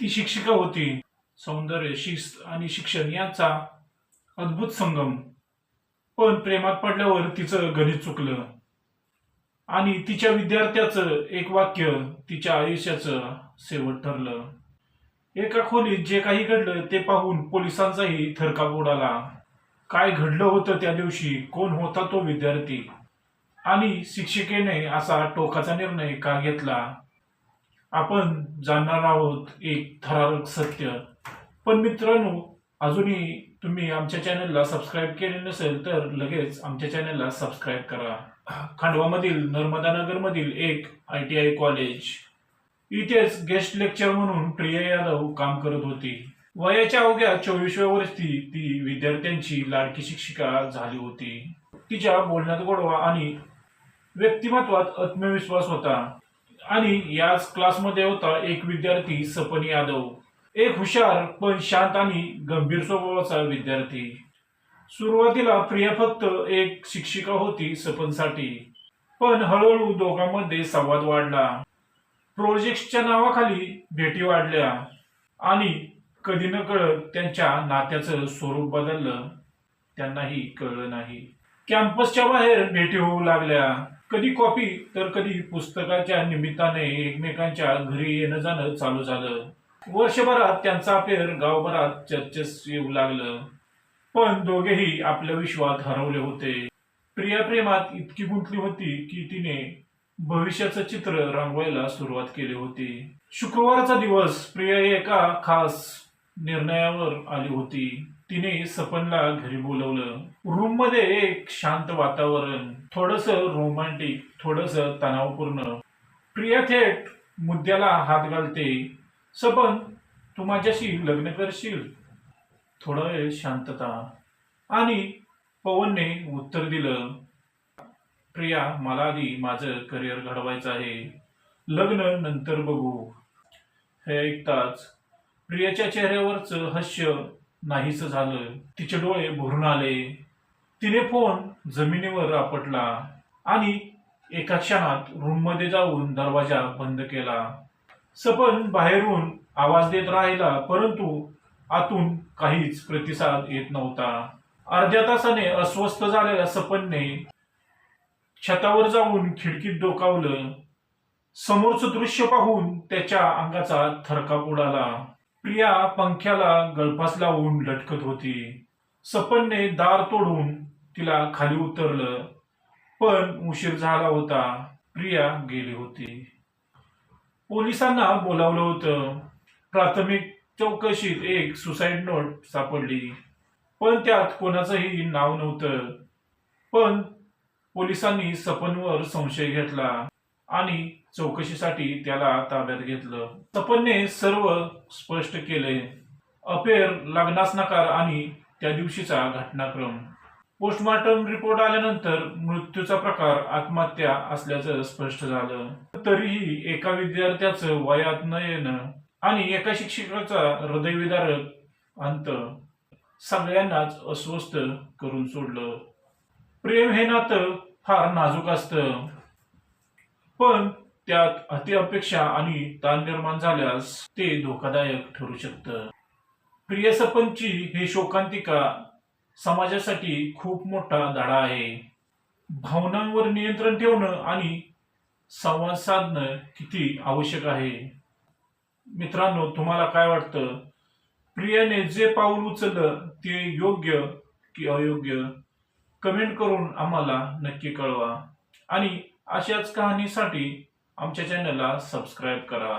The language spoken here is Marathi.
ती शिक्षिका होती. सौंदर्य शिस्त आणि शिक्षण यांचा अद्भुत संगम. पण प्रेमात पडल्यावर तिचं गणित चुकलं. आणि तिच्या विद्यार्थ्याचं एक वाक्य तिच्या आयुष्याचं शेवट ठरलं. एका खोलीत जे काही घडलं ते पाहून पोलिसांचाही थरकाप उडाला. काय घडलं होतं त्या दिवशी? कोण होता तो विद्यार्थी? आणि शिक्षिकेने असा टोकाचा निर्णय का घेतला? आपण जाणणार आहोत एक थरारक सत्य. पण मित्रांनो अजूनही तुम्ही आमच्या चॅनलला सबस्क्राईब केले नसेल तर लगेच आमच्या चॅनलला सबस्क्राईब करा. खांडवामधील नर्मदा नगरमधील एक आय टी आय कॉलेज इथेच गेस्ट लेक्चर म्हणून प्रिया यादव काम करत होती. वयाच्या अवघ्या चोवीसव्या वर्षी ती विद्यार्थ्यांची लाडकी शिक्षिका झाली होती. तिच्या बोलण्यात गोडवा आणि व्यक्तिमत्वात आत्मविश्वास होता. आणि याच क्लासमध्ये होता एक विद्यार्थी सपन यादव. एक हुशार पण शांत आणि गंभीर स्वभावाचा विद्यार्थी. सुरुवातीला प्रिया फक्त एक शिक्षिका होती सपनसाठी. पण हळूहळू दोघांमध्ये संवाद वाढला. प्रोजेक्टच्या नावाखाली भेटी वाढल्या. आणि कधी न कळत त्यांच्या नात्याचं स्वरूप बदललं. त्यांनाही कळलं नाही. कॅम्पसच्या बाहेर भेटी होऊ लागल्या. कधी कॉपी तर कधी पुस्तकाच्या निमित्ताने एकमेकांच्या घरी येणं जाणं चालू झालं. वर्षभरात त्यांचा अफेअर गावभरात चर्चेस येऊ लागलं. पण दोघेही आपल्या विश्वात हरवले होते. प्रिया प्रेमात इतकी गुंतली होती की तिने भविष्याचं चित्र रंगवायला सुरुवात केली होती. शुक्रवारचा दिवस प्रिया एका खास निर्णयावर आली होती. तिने सपनला घरी बोलवलं. रूममध्ये एक शांत वातावरण थोडस रोमॅन्टिक थोडस तणावपूर्ण. प्रिया थेट मुद्द्याला हात घालते. सपन तू माझ्याशी लग्न करशील? थोडा वेळ शांतता. आणि पवनने उत्तर दिलं प्रिया मला आधी माझं करिअर घडवायचं आहे. लग्न नंतर बघू. हे ऐकताच प्रियाच्या चेहऱ्यावरचं हास्य नाहीस झालं. तिचे डोळे भरून आले. तिने फोन जमिनीवर आपटला आणि एका क्षणात रूममध्ये जाऊन दरवाजा बंद केला. सपन बाहेरून आवाज देत राहिला परंतु आतून काहीच प्रतिसाद येत नव्हता. अर्ध्या तासाने अस्वस्थ झालेल्या सपनने छतावर जाऊन खिडकीत डोकावलं. समोरचं दृश्य पाहून त्याच्या अंगाचा थरकाप उडाला. प्रिया पंख्याला गळफास लावून लटकत होती. सपनने दार तोडून तिला खाली उतरलं पण उशीर झाला होता. प्रिया गेली होती. पोलिसांना बोलावलं होतं. प्राथमिक चौकशीत एक सुसाईड नोट सापडली पण त्यात कोणाचंही नाव नव्हतं. पण पोलिसांनी सपनवर संशय घेतला. आणि चौकशीसाठी त्याला ताब्यात घेतलं. तपनने सर्व स्पष्ट केले. अफेअर लग्नास नकार आणि त्या दिवशीचा घटनाक्रम. पोस्टमॉर्टम रिपोर्ट आल्यानंतर मृत्यूचा प्रकार आत्महत्या असल्याचं स्पष्ट झालं. तरीही एका विद्यार्थ्याचं वयात न येणं आणि एका शिक्षकाचा हृदयविदारक अंत सगळ्यांनाच अस्वस्थ करून सोडलं. प्रेम हे नातं फार नाजूक असतं. पण त्यात अति अपेक्षा आणि ताण निर्माण झाल्यास ते धोकादायक ठरू शकतं. प्रिय सपंची हे शोकांतिका समाजासाठी खूप मोठा धडा आहे. भावनांवर नियंत्रण ठेवणं आणि संवाद साधणं किती आवश्यक आहे? मित्रांनो तुम्हाला काय वाटतं? प्रियाने जे पाऊल उचललं ते योग्य की अयोग्य? कमेंट करून आम्हाला नक्की कळवा. आणि अशाच कहाणीसाठी आमच्या चॅनलला सबस्क्राईब करा.